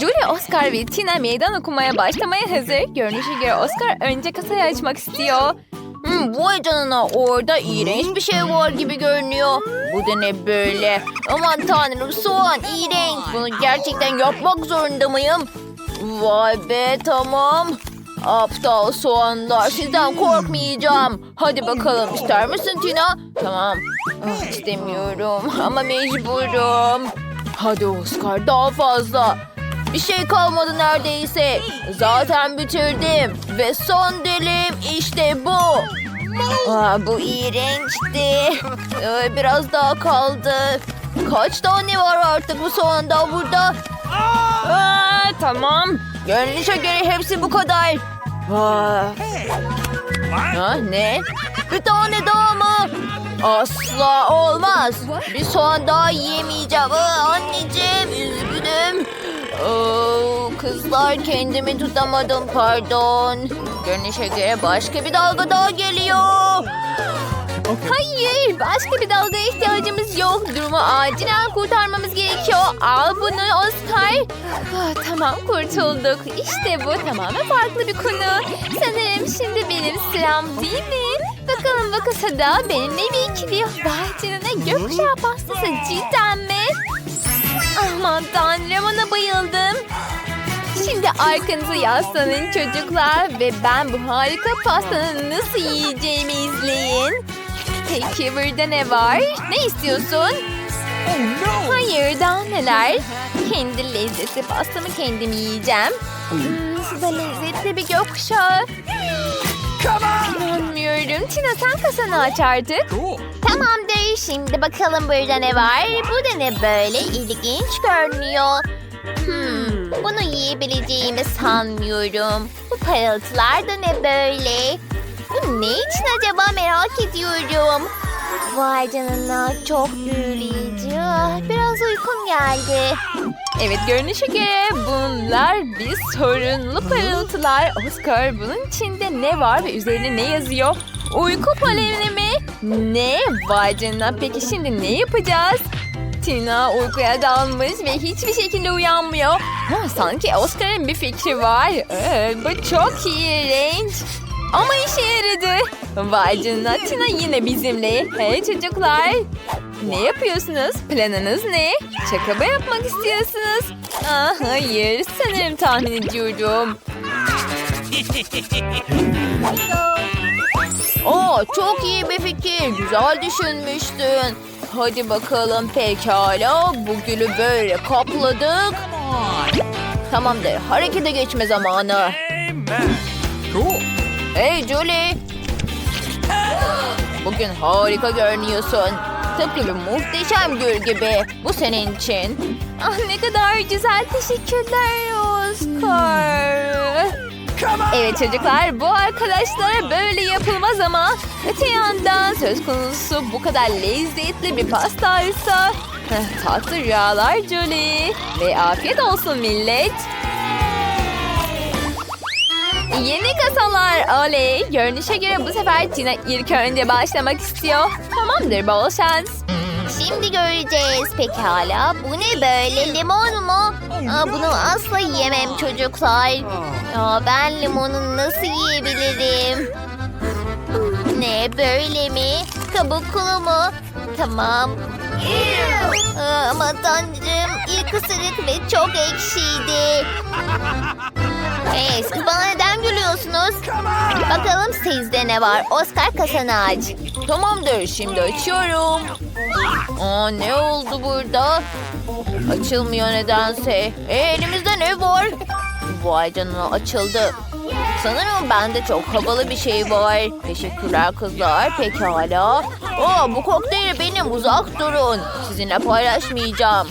Julie, Oscar ve Tina meydan okumaya başlamaya hazır. Görünüşe göre Oscar önce kasayı açmak istiyor. Hmm, vay canına orada iğrenç bir şey var gibi görünüyor. Bu da ne böyle? Aman tanrım soğan iğrenç. Bunu gerçekten yapmak zorunda mıyım? Vay be tamam. Aptal soğanlar sizden korkmayacağım. Hadi bakalım ister misin Tina? Tamam. Ah, istemiyorum ama mecburum. Hadi Oscar daha fazla. Bir şey kalmadı neredeyse. Zaten bitirdim. Ve son dilim işte bu. Aa, bu iğrençti. Ee, biraz daha kaldı. Kaç tane var artık bu soğandan burada? Aa, tamam. Görünüşe göre hepsi bu kadar. Aa. Ha, ne? Bir tane daha mı? Asla olmaz. Bir soğan daha yiyemeyeceğim. Aa, anneciğim üzgünüm. Oo, kızlar kendimi tutamadım pardon. Görünüşe göre başka bir dalga daha geliyor. Hayır, başka bir dalgaya ihtiyacımız yok. Durumu acilen kurtarmamız gerekiyor. Al bunu Oscar. Ah, tamam kurtulduk. İşte bu tamamen farklı bir konu. Sanırım şimdi benim sıram değil mi? Bakalım bu kasada benimle bir ikili. Vay canına gökkuşağı pastası cidden mi? Aman tanrım ona bayıldım. Şimdi arkanıza yaslanın çocuklar ve ben bu harika pastanın nasıl yiyeceğimi izleyin. Peki burada ne var? Ne istiyorsun? Hayır daha neler? Kendi lezzetli pastamı kendim yiyeceğim. Hmm, size lezzetli bir gökkuşağı. İnanmıyorum. Tina sen kasanı aç artık. Tamamdır. Şimdi bakalım burada ne var? Bu da ne böyle? İlginç görünüyor. Hmm, bunu yiyebileceğimi sanmıyorum. Bu parıltılar da ne böyle? Bu ne için acaba merak ediyorum. Vay canına çok büyüleyici. Ah, Biraz uykum geldi. Evet görünüşe göre bunlar bir sorunlu parıltılar. Oscar bunun içinde ne var ve üzerine ne yazıyor? Uyku poleni mi? Ne? Vay canına peki şimdi ne yapacağız? Tina uykuya dalmış ve hiçbir şekilde uyanmıyor. Ha, sanki Oscar'ın bir fikri var. Ee, bu çok iğrenç. Ama işe yaradı. Vay canına Tina yine bizimle. Hey çocuklar. Ne yapıyorsunuz? Planınız ne? Şaka mı yapmak istiyorsunuz? Ah, hayır sanırım tahmin ediyorum. Aa, çok iyi bir fikir. Güzel düşünmüştün. Hadi bakalım pekala. Bu gülü böyle kapladık. Tamamdır. Harekete geçme zamanı. Hey Julie. Bugün harika görünüyorsun. Tıpkı muhteşem gül gibi. Bu senin için. Ah ne kadar güzel teşekkürler Oscar. Evet çocuklar bu arkadaşlara böyle yapılmaz ama öte yandan söz konusu bu kadar lezzetli bir pastaysa tatlı rüyalar Julie ve afiyet olsun millet. Yeni kasalar oley. Görünüşe göre bu sefer Tina ilk önce başlamak istiyor. Tamamdır bol şans. Şimdi göreceğiz. Pekala. Bu ne böyle? Limon mu? Aa, bunu asla yiyemem çocuklar. Aa, ben limonu nasıl yiyebilirim? Ne böyle mi? Kabuklu mu? Tamam. Aa, ama tanrım ilk ısırık ve çok ekşiydi. Hey siz bana neden gülüyorsunuz? Bakalım sizde ne var? Oscar kasanı aç. Tamamdır. Şimdi açıyorum. Aa, ne oldu burada? Açılmıyor nedense. E, elimizde ne var? Vay canına açıldı. Sanırım bende çok havalı bir şey var. Teşekkürler kızlar. Pekala. Aa, bu kokteyli benim. Uzak durun. Sizinle paylaşmayacağım.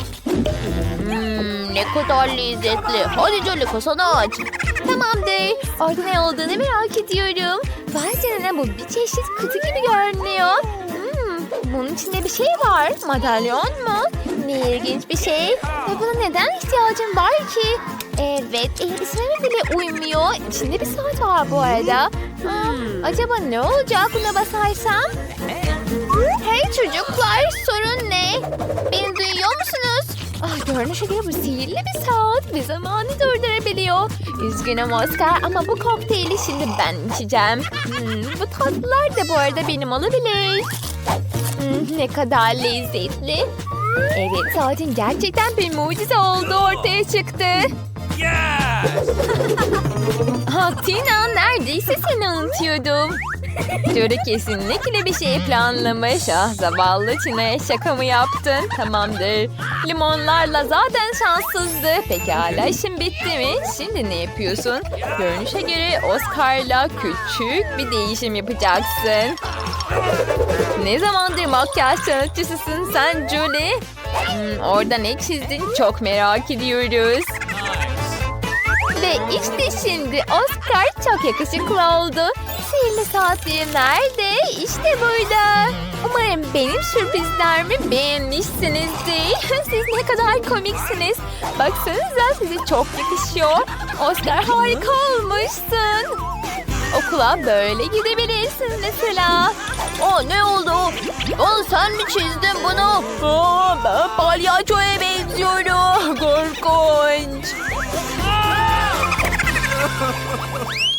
Hmm, kadar lezzetli. Hadi Jolly kasanı aç. Tamamdır. Orada ne olduğunu merak ediyorum. Vay canına bu bir çeşit kutu gibi görünüyor. Hmm, bunun içinde bir şey var. Madalyon mu? Ne ilginç bir şey. Ve buna neden ihtiyacım var ki? Evet, elbiseme bile uymuyor. İçinde bir saat var bu arada. Hmm, acaba ne olacak buna basarsam? Hey çocuklar, sorun ne? Beni duyuyor musunuz? Ah, görünüşe göre bu sihirli bir saat. ve zamanı durdurabiliyor. Üzgünüm Oscar ama bu kokteyli şimdi ben içeceğim. Hmm, bu tatlılar da bu arada benim olabilir. Hmm, ne kadar lezzetli. Evet zaten gerçekten bir mucize oldu ortaya çıktı. Yes! Ha, Tina neredeyse seni unutuyordum. Jory kesinlikle bir şey planlamış. Ah zavallı Tina'ya şaka mı yaptın? Tamamdır. Limonlarla zaten şanssızdı. Pekala işin bitti mi? Şimdi ne yapıyorsun? Görünüşe göre Oscar'la küçük bir değişim yapacaksın. Ne zamandır makyaj sanatçısısın sen Julie? Hmm, orada ne çizdin çok merak ediyoruz. Ve işte şimdi Oscar çok yakışıklı oldu. Sihirli saatlerim nerede? İşte burada. Umarım benim sürprizlerimi beğenmişsinizdir. Siz ne kadar komiksiniz. Baksanıza size çok yakışıyor. Oscar harika olmuşsun. Okula böyle gidebilirsin mesela. Aa ne oldu? Aa sen mi çizdin bunu? Aa ben palyaçoya benziyorum. Korkunç.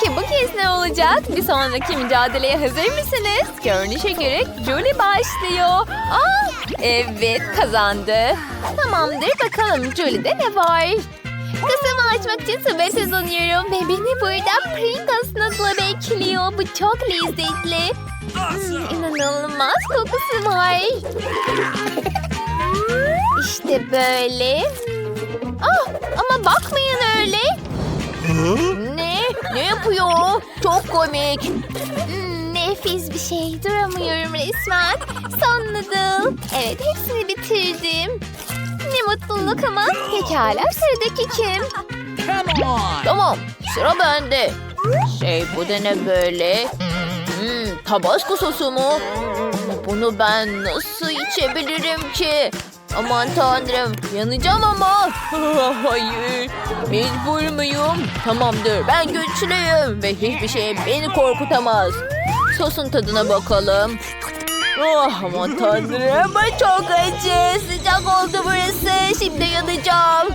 Peki bu kez ne olacak? Bir sonraki mücadeleye hazır mısınız? Görünüşe göre Julie başlıyor. Aa, evet kazandı. Tamamdır bakalım Julie'de ne var? Kasımı açmak için sabırsızlanıyorum ve beni burada Pringles nasıl bekliyor. Bu çok lezzetli. Hmm, inanılmaz kokusu var. İşte böyle. Ah, ama bakmayın öyle. Ne? Yapıyor? Çok komik. Hmm, nefis bir şey. Duramıyorum resmen. Son noodle. Evet hepsini bitirdim. Ne mutluluk ama. Pekala sıradaki kim? Come on! Tamam sıra bende. Şey bu da ne böyle? Hmm, tabasco sosu mu? Bunu ben nasıl içebilirim ki? Aman tanrım yanacağım ama. Hayır mecbur muyum? Tamamdır ben güçlüyüm ve hiçbir şey beni korkutamaz. Sosun tadına bakalım. Oh aman tanrım çok acı. Sıcak oldu burası. Şimdi yanacağım.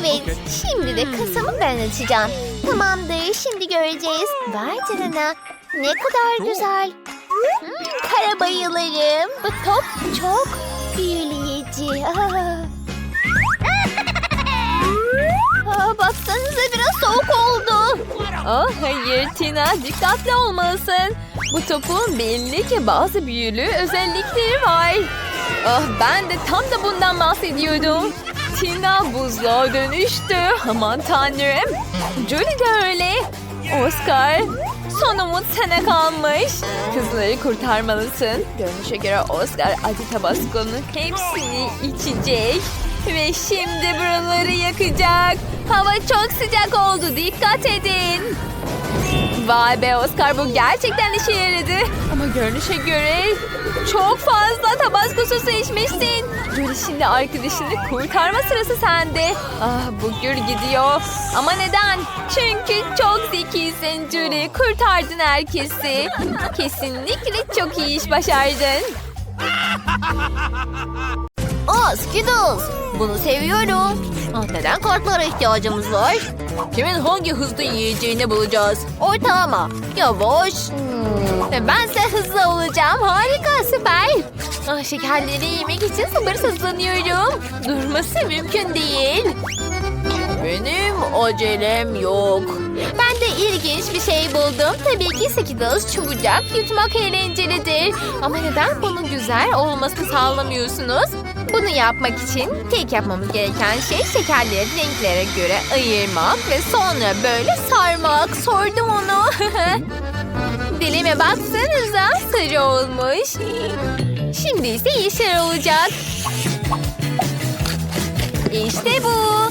Evet şimdi de kasamı ben açacağım. Tamamdır şimdi göreceğiz. Vay canına. Ne kadar güzel. Hmm, kara bayılırım. Bu top çok Aa. Aa, baksanıza biraz soğuk oldu. Oh hayır Tina dikkatli olmalısın. Bu topun belli ki bazı büyülü özellikleri var. Ah ben de tam da bundan bahsediyordum. Tina buzluğa dönüştü. Aman tanrım. Julie de öyle. Oscar son umut sana kalmış. Kızları kurtarmalısın. Görünüşe göre Oscar acı tabaskonun hepsini içecek. Ve şimdi buraları yakacak. Hava çok sıcak oldu. Dikkat edin. Vay be Oscar bu gerçekten işe yaradı. Ama görünüşe göre çok fazla tabasco sosu içmişsin. Şimdi arkadaşını kurtarma sırası sende. Ah bu gür gidiyor. Ama neden? Çünkü çok zekisin Julie. Kurtardın herkesi. Kesinlikle çok iyi iş başardın. Aa Skittles. Bunu seviyorum. Neden kartlara ihtiyacımız var? Kimin hangi hızlı yiyeceğini bulacağız. Ortalama. Yavaş. Ve bense hızlı olacağım. Harika, süper. Ah, şekerleri yemek için sabırsızlanıyorum. Durması mümkün değil. Benim acelem yok. Ben de ilginç bir şey buldum. Tabii ki Skittles çabucak yutmak eğlencelidir. Ama neden bunun güzel olmasını sağlamıyorsunuz? Bunu yapmak için tek yapmamız gereken şey şekerleri renklere göre ayırmak ve sonra böyle sarmak. Sordum onu. Dilime baksanıza sarı olmuş. Şimdi ise yeşil olacak. İşte bu.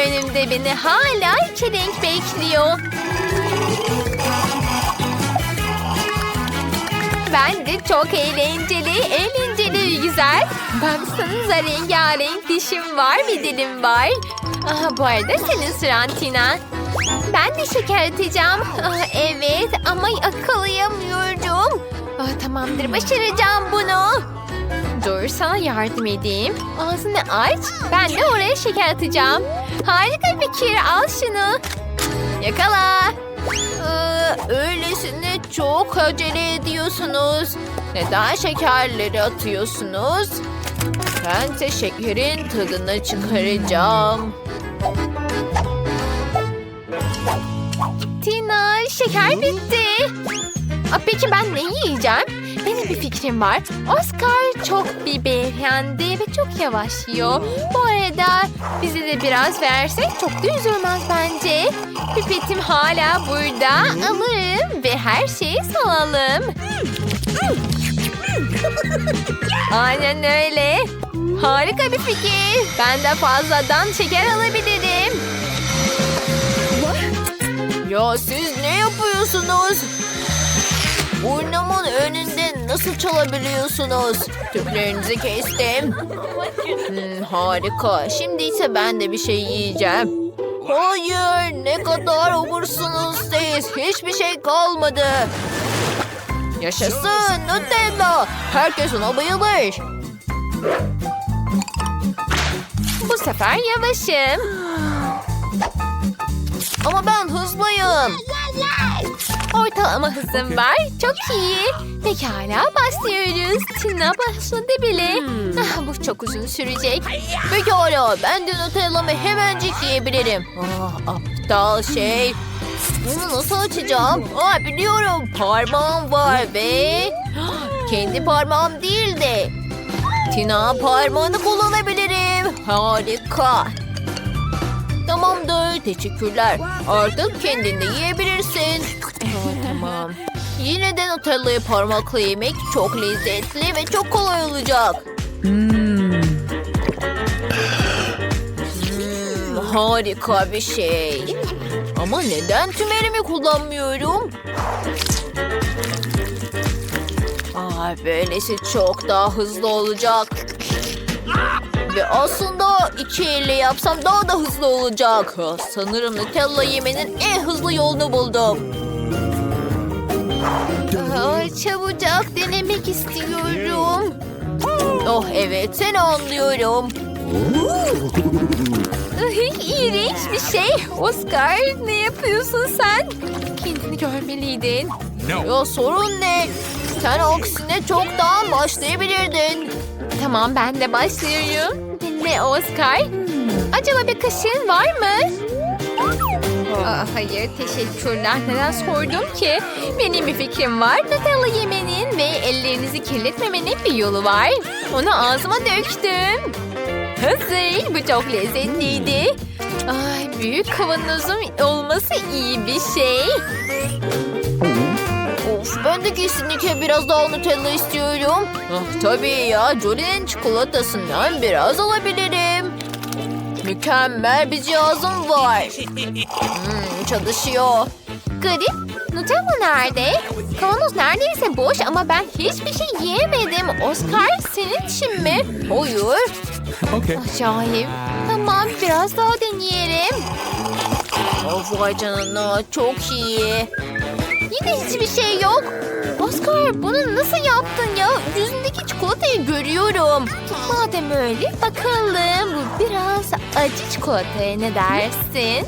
Önümde beni hala iki renk bekliyor. Ben de çok eğlenceli, eğlenceli güzel. Baksanıza rengarenk dişim var ve dilim var. Aha, bu arada senin sıran Tina. Ben de şeker atacağım. Ah, evet ama yakalayamıyorum. Ah, tamamdır başaracağım bunu. Dur sana yardım edeyim. Ağzını aç. Ben de oraya şeker atacağım. Harika bir fikir. Al şunu. Yakala. Öylesine çok acele ediyorsunuz. Neden şekerleri atıyorsunuz? Bense şekerin tadını çıkaracağım. Tina şeker bitti. Peki ben ne yiyeceğim? Benim bir fikrim var. Oscar çok bir beyefendi ve çok yavaş yiyor. Bu arada bize de biraz versek çok da üzülmez bence. Pipetim hala burada. Alırım ve her şeyi salalım. Aynen öyle. Harika bir fikir. Ben de fazladan şeker alabilirim. Ya siz ne yapıyorsunuz? Burnumun önünde nasıl çalabiliyorsunuz? Tüplerinizi kestim. Hmm, harika. Şimdi ise ben de bir şey yiyeceğim. Hayır, ne kadar obursunuz siz. Hiçbir şey kalmadı. Yaşasın Nutella. Herkes ona bayılır. Bu sefer yavaşım. Ama ben hızlıyım. Ortalama hızım var. Çok iyi. Pekala başlıyoruz. Tina başladı bile. Ah, bu çok uzun sürecek. Pekala ben de Nutella'mı hemencik yiyebilirim. Ah, aptal şey. Bunu nasıl açacağım? Aa, biliyorum parmağım var ve... Kendi parmağım değil de... Tina parmağını kullanabilirim. Harika. Tamamdır. Teşekkürler. Artık kendin de yiyebilirsin. Tamam. Yine de Nutella'yı parmakla yemek çok lezzetli ve çok kolay olacak. Hmm, harika bir şey. Ama neden tüm elimi kullanmıyorum? Aa, böylesi çok daha hızlı olacak. Ve aslında iki elle yapsam daha da hızlı olacak. Sanırım Nutella yemenin en hızlı yolunu buldum. Aa, çabucak denemek istiyorum. Oh evet seni anlıyorum. İğrenç bir şey. Oscar ne yapıyorsun sen? Kendini görmeliydin. No. Ya sorun ne? Sen aksine çoktan başlayabilirdin. Tamam ben de başlıyorum. Dinle Oscar. Acaba bir kaşığın var mı? Aa, hayır teşekkürler. Neden sordum ki? Benim bir fikrim var. Nutella yemenin ve ellerinizi kirletmemenin bir yolu var. Onu ağzıma döktüm. Hazır. Bu çok lezzetliydi. Ay, büyük kavanozum olması iyi bir şey. Of ben de kesinlikle biraz daha Nutella istiyorum. Ah, tabii ya Jolie'nin çikolatasından biraz alabilirim. Mükemmel bir cihazım var. Hmm, çalışıyor. Garip. Nutella nerede? Kavanoz neredeyse boş ama ben hiçbir şey yiyemedim. Oscar senin için mi? Hayır. Okay. Acayip. Tamam biraz daha deneyelim. Of vay canına çok iyi. Yine hiçbir şey yok. Oscar bunu nasıl yaptın ya? Yüzündeki çikolatayı görüyorum. Madem öyle bakalım. Bu biraz acı çikolataya ne dersin?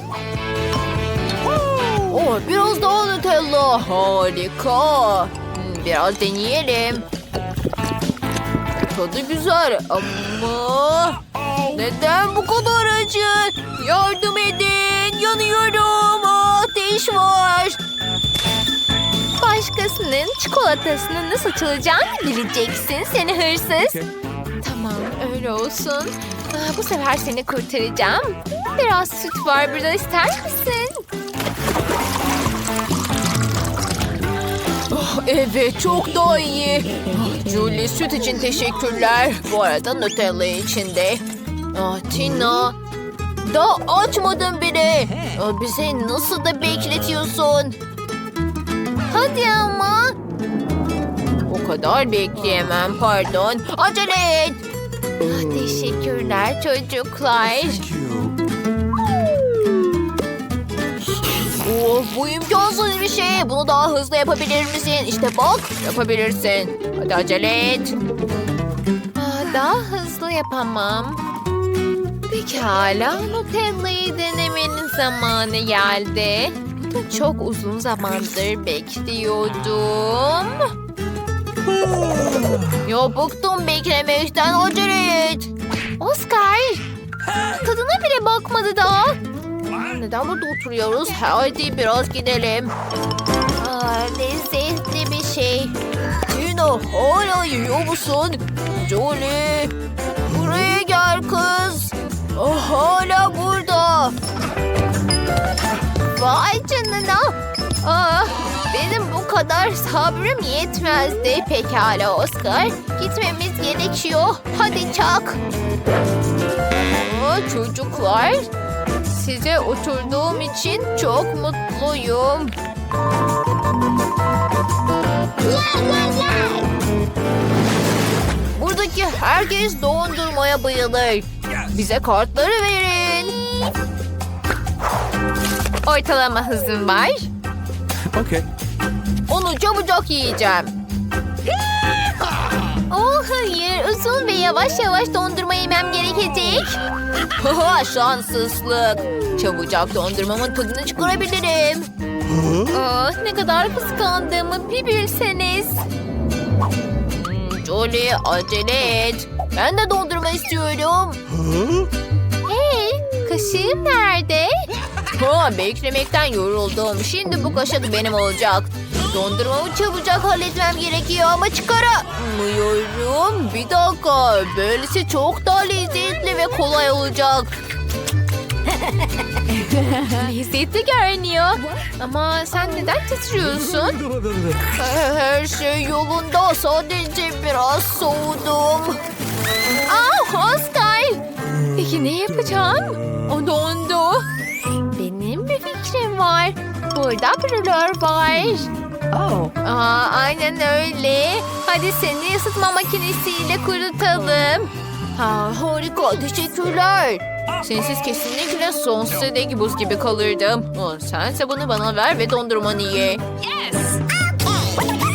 Oh, biraz daha Nutella. Harika. Hmm, Biraz deneyelim. Tadı güzel ama... Neden bu kadar acı? Yardım edin. Yanıyorum. Ateş var. Başkasının çikolatasını nasıl çalacağını bileceksin seni hırsız. Tamam öyle olsun. Aa, bu sefer seni kurtaracağım. Biraz süt var burada ister misin? Oh, evet çok daha iyi. Ah, Julie süt için teşekkürler. Bu arada Nutella için de. Ah, Tina. Daha açmadın bile. Ah, bizi nasıl da bekletiyorsun? Hadi ama. O kadar bekleyemem pardon. Acele et. Ah, teşekkürler çocuklar. Oh, bu imkansız bir şey. Bunu daha hızlı yapabilir misin? İşte bak yapabilirsin. Hadi acele et. Daha hızlı yapamam. Pekala, Nutella'yı denemenin zamanı geldi. Çok uzun zamandır bekliyordum. ya bıktım beklemekten acele et. Oscar, tadına bile bakmadı daha. Neden burada oturuyoruz? Hadi biraz gidelim. Aa, lezzetli bir şey. Tina hala yiyor musun? Jolie Vay canına. Aa, benim bu kadar sabrım yetmezdi. Pekala Oscar. Gitmemiz gerekiyor. Hadi çak. Aa, çocuklar. Size oturduğum için çok mutluyum. Buradaki herkes dondurmaya bayılır. Bize kartları verin. Ortalama hızım var. Okay. Onu çabucak yiyeceğim. Oh hayır uzun ve yavaş yavaş dondurma yemem gerekecek. Haha şanssızlık. Çabucak dondurmamın tadını çıkarabilirim. Oh ne kadar kıskandığımı bir bilseniz. Hmm, Jolie acele et. Ben de dondurma istiyorum. Hey kaşığım nerede? Ha, beklemekten yoruldum. Şimdi bu kaşık benim olacak. Dondurmamı çabucak halletmem gerekiyor ama çıkaramıyorum. Bir dakika. Böylesi çok daha lezzetli ve kolay olacak. Lezzetli görünüyor. Ama sen neden titriyorsun? Her şey yolunda. Sadece biraz soğudum. Ah Oscar. Peki ne yapacağım? O dondu. Burada brülör var. Aa, aynen öyle. Hadi seni ısıtma makinesiyle kurutalım. Ha, harika. Teşekkürler. Sensiz kesinlikle sonsuza dek buz gibi kalırdım. Oh, sense bunu bana ver ve dondurmanı ye.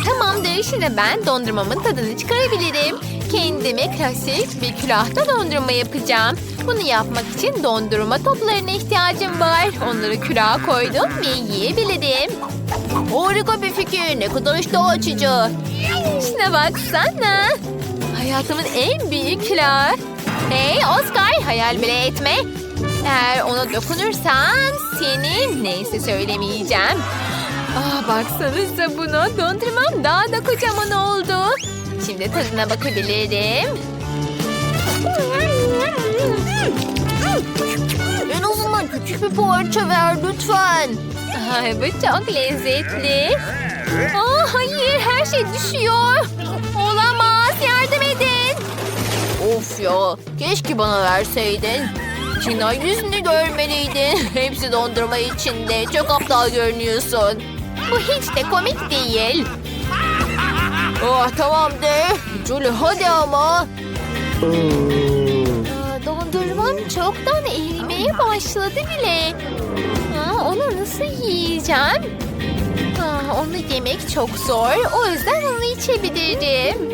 Tamamdır. Şimdi ben dondurmamın tadını çıkarabilirim. Kendime klasik bir külahta dondurma yapacağım. Bunu yapmak için dondurma toplarına ihtiyacım var. Onları külaha koydum ve yiyebilirim. Harika bir fikir. Ne kadar iştah açıcı. Şuna baksana. Hayatımın en büyük külahı. Hey Oscar hayal bile etme. Eğer ona dokunursan senin neyse söylemeyeceğim. Ah baksanıza buna dondurmam daha da kocaman oldu. Şimdi tadına bakabilirim. En azından küçük bir parça ver lütfen. Ay bu çok lezzetli. Aa, hayır her şey düşüyor. Olamaz yardım edin. Of ya. Keşke bana verseydin. Tina yüzünü görmeliydin. Hepsi dondurma içinde. Çok aptal görünüyorsun. Bu hiç de komik değil. Oh tamam de. Julie hadi ama. Dondurmam çoktan erimeye başladı bile. Aa, onu nasıl yiyeceğim? Aa, onu yemek çok zor. O yüzden onu içebilirim.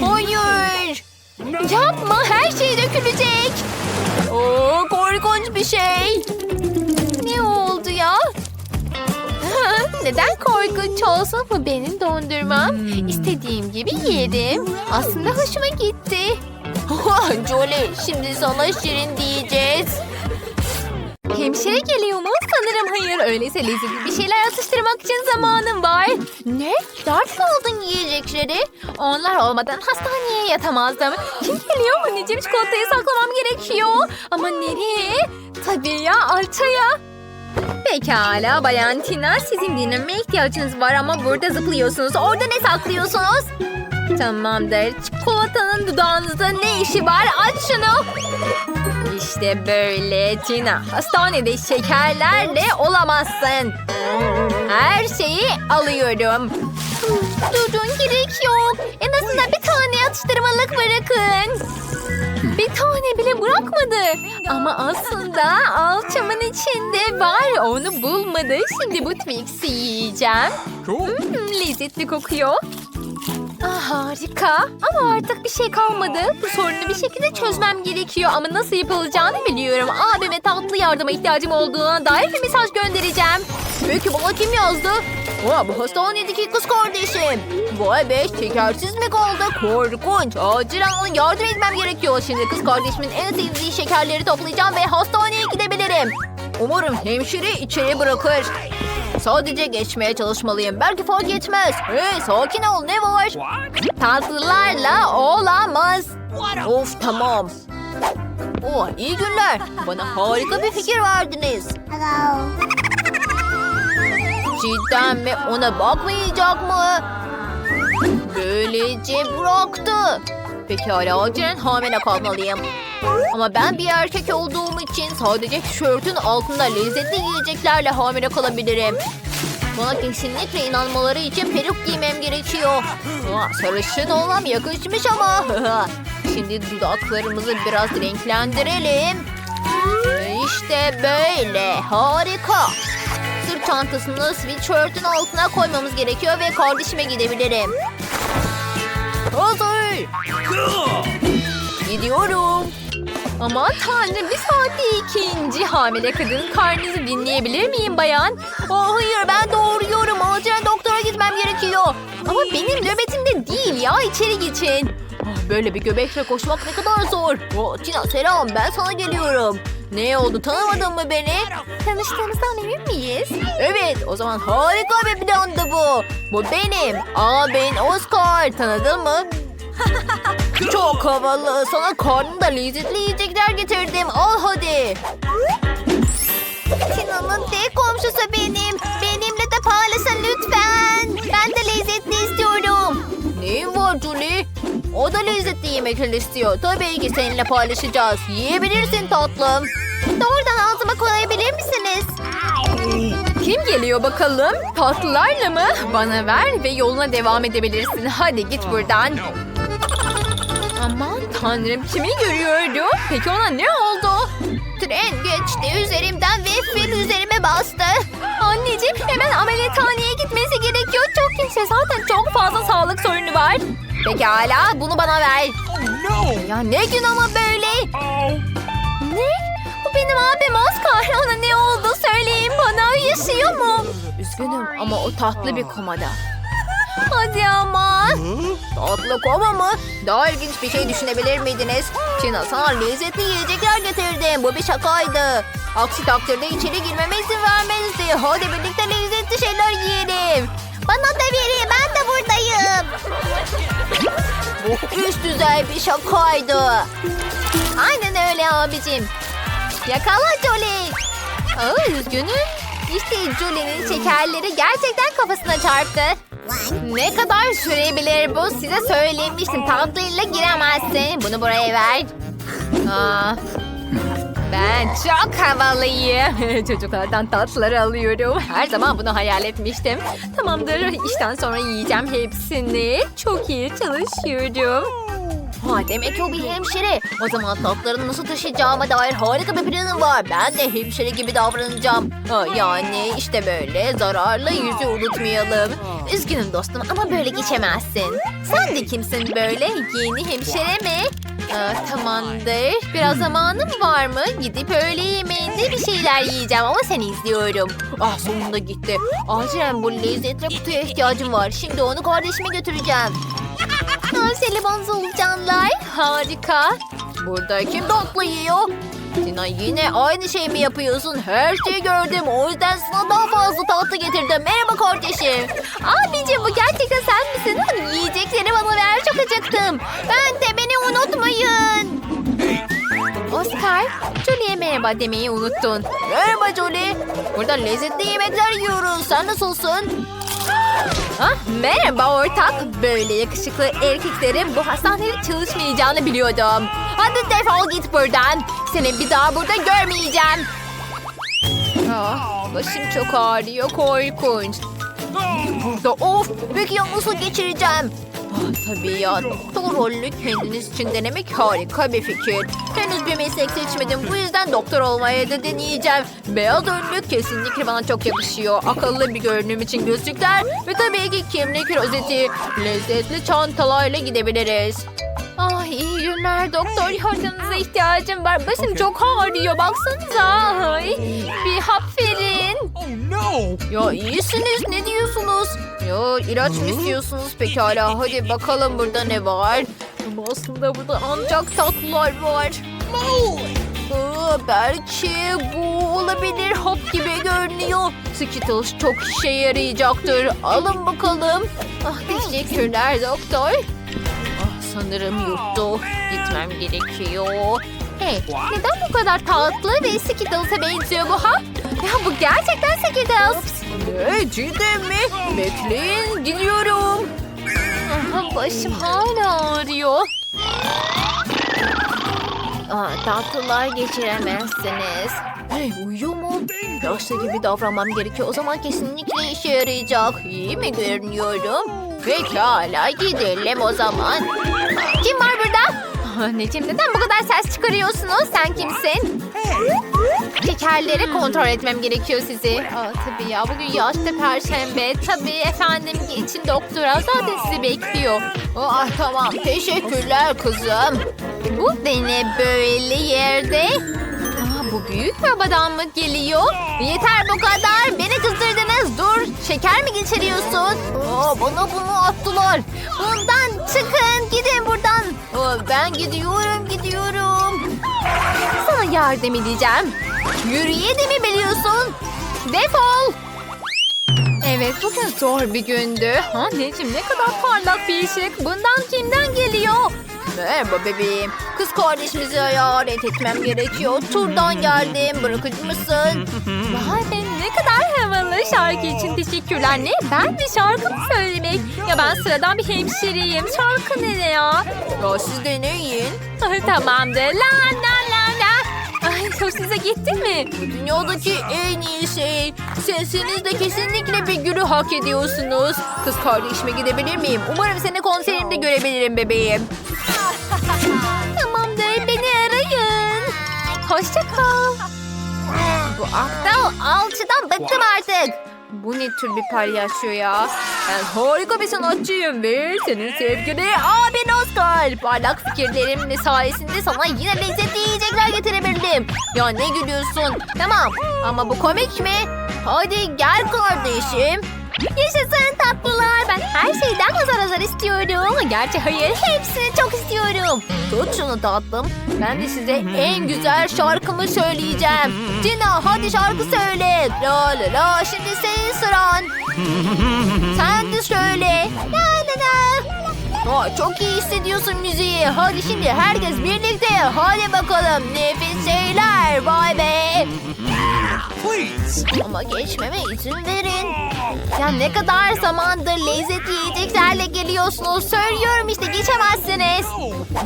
Hayır. Yapma her şey dökülecek. Oo, korkunç bir şey. Neden korkunç olsun bu benim dondurmam? İstediğim gibi yedim. Aslında hoşuma gitti. Jolie şimdi sana şirin diyeceğiz. Hemşire geliyor mu? Sanırım hayır. Öyleyse lezzetli bir şeyler atıştırmak için zamanım var. Ne? Dört mü aldın yiyecekleri? Onlar olmadan hastaneye yatamazdım. Kim geliyor? Anneciğim çikolatayı saklamam gerekiyor. Ama nereye? Tabii ya alçaya. Pekala Bayan Tina. Sizin dinlenmeye ihtiyacınız var ama burada zıplıyorsunuz. Orada ne saklıyorsunuz? Tamamdır. Çikolatanın dudağınızda ne işi var? Aç şunu. İşte böyle Tina. Hastanede şekerlerle olamazsın. Her şeyi alıyorum. Durun gerek yok. En azından bir tane atıştırmalık bırakın. Bir tane bile bırakmadı. Ama aslında alçamın içinde var. Onu bulmadı. Şimdi bu Twix'i yiyeceğim. Hmm, lezzetli kokuyor. Ah, harika. Ama artık bir şey kalmadı. Bu sorunu bir şekilde çözmem gerekiyor. Ama nasıl yapılacağını biliyorum. Abime tatlı yardıma ihtiyacım olduğuna dair bir mesaj göndereceğim. Peki bana kim yazdı? Aa, bu hastanedeki kız kardeşim. Vay be şekersiz mi kaldı? Korkunç. Acilen yardım etmem gerekiyor. Şimdi kız kardeşimin en sevdiği şekerleri toplayacağım ve hastaneye gidebilirim. Umarım hemşire içeri bırakır. Sadece geçmeye çalışmalıyım. Belki fark etmez. Hey sakin ol ne var? Tatlılarla olamaz. Of tamam. Oh iyi günler. Bana harika bir fikir verdiniz. Cidden mi? Ona bakmayacak mı? Böylece bıraktı. Pekala acilen hamile kalmalıyım. Ama ben bir erkek olduğum için sadece tişörtün altında lezzetli yiyeceklerle hamile kalabilirim. Bana kesinlikle inanmaları için peruk giymem gerekiyor. Aa, sarışın olmam yakışmış ama. Şimdi dudaklarımızı biraz renklendirelim. İşte böyle. Harika. Sırt çantasını sweatshirt'ün altına koymamız gerekiyor ve kardeşime gidebilirim. Hazır. Gidiyorum. Aman tanrım bir saatte ikinci hamile kadının karnınızı dinleyebilir miyim bayan? Aa, hayır ben doğuruyorum. Acilen doktora gitmem gerekiyor. Ama benim nöbetimde değil ya içeri geçin. Ah, Böyle bir göbekle koşmak ne kadar zor. Oh, Tina selam ben sana geliyorum. Ne oldu tanımadın mı beni? Tanıştığımızdan emin miyiz? Evet o zaman harika bir plandı bu. Bu benim. Aa ben Oscar tanıdın mı? Çok havalı. Sana karnında lezzetli yiyecekler getirdim. Al hadi. Tina'nın tek komşusu benim. Benimle de paylaşın lütfen. Ben de lezzetli istiyorum. Neyin var Julie? O da lezzetli yemekler istiyor. Tabii ki seninle paylaşacağız. Yiyebilirsin tatlım. Doğrudan ağzıma koyabilir misiniz? Kim geliyor bakalım? Tatlılarla mı? Bana ver ve yoluna devam edebilirsin. Hadi git buradan. Aman tanrım kimi görüyorum? Peki ona ne oldu? Tren geçti üzerimden ve fil üzerime bastı. Anneciğim hemen ameliyathaneye gitmesi gerekiyor. Çok kimse zaten çok fazla sağlık sorunu var. Pekala bunu bana ver. Oh no. Ya ne gün ama böyle. Oh. Ne? Bu benim abim Oscar. Ona ne oldu söyleyin bana. Yaşıyor mu? Üzgünüm ama o tatlı bir komada. Hadi ama. Tatlı koma mı? Daha ilginç bir şey düşünebilir miydiniz? Tina sana lezzetli yiyecekler getirdim. Bu bir şakaydı. Aksi takdirde içeri girmeme izin vermezdi. Hadi birlikte lezzetli şeyler yiyelim. Bana da verin ben de buradayım. Bu üst düzey bir şakaydı. Aynen öyle abicim. Yakala Jolie. Aa, üzgünüm. İşte Julie'nin şekerleri gerçekten kafasına çarptı. Ne kadar sürebilir bu? Size söylemiştim. Tatlıyla giremezsin. Bunu buraya ver. Aa, ben çok havalıyım. Çocuklardan tatlıları alıyorum. Her zaman bunu hayal etmiştim. Tamamdır. İşten sonra yiyeceğim hepsini. Çok iyi çalışıyorum. Ha, demek o bir hemşire. O zaman tatlarını nasıl taşıyacağıma dair harika bir planım var. Ben de hemşire gibi davranacağım. Ha, yani işte böyle zararlı yüzü unutmayalım. Üzgünüm dostum ama böyle geçemezsin. Sen de kimsin böyle? Yeni hemşire mi? Aa, tamamdır. Biraz zamanım var mı? Gidip öğle yemeğinde bir şeyler yiyeceğim ama seni izliyorum. Ah sonunda gitti. Acilen bu lezzetli kutuya ihtiyacım var. Şimdi onu kardeşime götüreceğim. Aa, Selebon solucanlar. Harika. Burada kim tatlı yiyor? Tina yine aynı şey mi yapıyorsun? Her şeyi gördüm. O yüzden sana daha fazla tatlı getirdim. Merhaba kardeşim. Abicim bu gerçekten sen misin? Yiyecekleri bana ver çok acıktım. Ben de beni unutmayın. Oscar, Julie'ye merhaba demeyi unuttun. Merhaba Jolie. Burada lezzetli yemekler yiyoruz. Sen nasılsın? Ah, merhaba ortak. Böyle yakışıklı erkeklerin bu hastanede çalışmayacağını biliyordum. Hadi defol git buradan. Seni bir daha burada görmeyeceğim. Ah, başım çok ağrıyor. Korkunç. Of. Ya nasıl geçireceğim? Tabii ya. Doktor rolünü kendiniz için denemek harika bir fikir. Henüz bir meslek seçmedim. Bu yüzden doktor olmaya da deneyeceğim. Beyaz önlük kesinlikle bana çok yakışıyor. Akıllı bir görünüm için gözlükler ve tabii ki kimlik rozeti. Lezzetli çantalarla gidebiliriz. Ah iyi günler doktor. Yardımınıza ihtiyacım var. Başım çok ağrıyor. Baksanıza. Ay, bir hap verin. Oh no! Ya iyisiniz ne diyorsunuz? Ya ilaç mı istiyorsunuz pekala? Hadi bakalım burada ne var? Ama aslında burada ancak tatlılar var. Aa, belki bu olabilir. Hap gibi görünüyor. Skittles çok işe yarayacaktır. Alın bakalım. Ah teşekkürler doktor. Sanırım yuttu. Gitmem gerekiyor. Hey, neden bu kadar tatlı ve Skittles'a benziyor bu ha? Ya bu gerçekten Skittles. Ne cidden mi? Bekleyin gidiyorum. Aha, başım hala ağrıyor. Aa, tatlılar geçiremezsiniz. Hey uyuyor mu? Yaşlı gibi davranmam gerekiyor. O zaman kesinlikle işe yarayacak. İyi mi görünüyorum? Pekala gidelim o zaman. Kim var burada? Anneciğim neden bu kadar ses çıkarıyorsunuz? Sen kimsin? Şekerleri kontrol etmem gerekiyor sizi. Aa, tabii ya bugün yaşta perşembe. Tabii efendim geçin doktora zaten sizi bekliyor. Ah tamam teşekkürler kızım. Bu ne böyle yerde? Bu büyük babadan mı geliyor? Yeter bu kadar. Beni kızdırdınız. Dur. Şeker mi geçiriyorsun? Aa, bana bunu attılar. Bundan çıkın. Gidin buradan. Aa, ben gidiyorum gidiyorum. Sana yardım edeceğim. Yürüye mi biliyorsun? Defol. Evet bugün zor bir gündü. Anneciğim ne kadar parlak bir ışık. Bundan kimden geliyor? Merhaba bebeğim. Kız kardeşimizi ziyaret etmem gerekiyor. Turdan geldim. Bırakıcı mısın? Vay be ne kadar havalı. Şarkı için teşekkürler. Ne? Ben de şarkı mı söylemek? Ya ben sıradan bir hemşireyim. Şarkı ne ya? Ya siz deneyin. Ay, Tamamdır. La la la la. Ay hoşunuza gitti mi? Dünyadaki en iyi şey. Sesiniz de kesinlikle bir gülü hak ediyorsunuz. Kız kardeşime gidebilir miyim? Umarım seni konserimde görebilirim bebeğim. Tamamdır beni arayın. Hoşça kal. Bu aptal alçıdan bıktım artık. Bu ne tür bir palyaço ya? Ben harika bir sanatçıyım ve senin sevgili abin Oscar. Parlak fikirlerim sayesinde sana yine lezzetli yiyecekler getirebildim. Ya ne gülüyorsun? Tamam ama bu komik mi? Hadi gel kardeşim. Yaşasın tatlılar. Ben her şeyden azar azar istiyorum. Gerçi hayır hepsini çok istiyorum. Tut şunu tatlım. Ben de size en güzel şarkımı söyleyeceğim. Tina hadi şarkı söyle. La la la şimdi senin sıran. Sen de söyle. La. Aa, çok iyi hissediyorsun müziği. Hadi şimdi herkes birlikte. Hadi bakalım. Nefis şeyler. Vay be. Please! Ama geçmeme izin verin. Ya ne kadar zamandır lezzetli yiyeceklerle geliyorsunuz. Söylüyorum işte geçemezsiniz.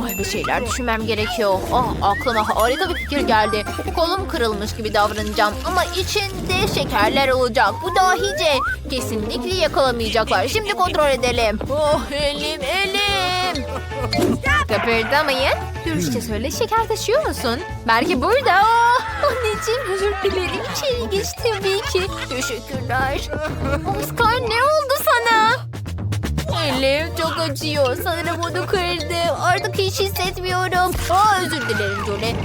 Ay bir şeyler düşünmem gerekiyor. Ah aklıma harika bir fikir geldi. Kolum kırılmış gibi davranacağım. Ama içinde şekerler olacak. Bu dahice. Kesinlikle yakalamayacaklar. Şimdi kontrol edelim. Oh elim elim. Kıpırdamayın. Dürüstçe söyle şeker taşıyor musun? Belki burada. Aa, anneciğim özür dilerim. İçeri geç tabii ki. Teşekkürler. Oscar ne oldu sana? Elim çok acıyor. Sanırım onu kırdım. Artık hiç hissetmiyorum. Aa, özür dilerim Jolie.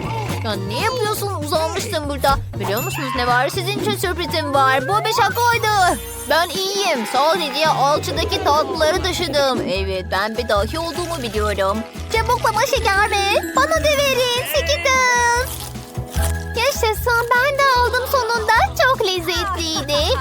Ya ne yapıyorsun? Uzanmıştın burada. Biliyor musunuz ne var? Sizin için sürprizim var. Bu bir şakaydı. Ben iyiyim. Sağ Sadece alçıdaki tatlıları taşıdım. Evet ben bir dahi olduğumu biliyorum. Çabuklama şeker be. Bana da verin. Skittles. Yaşasın ben de aldım sonunda. Çok lezzetliydi.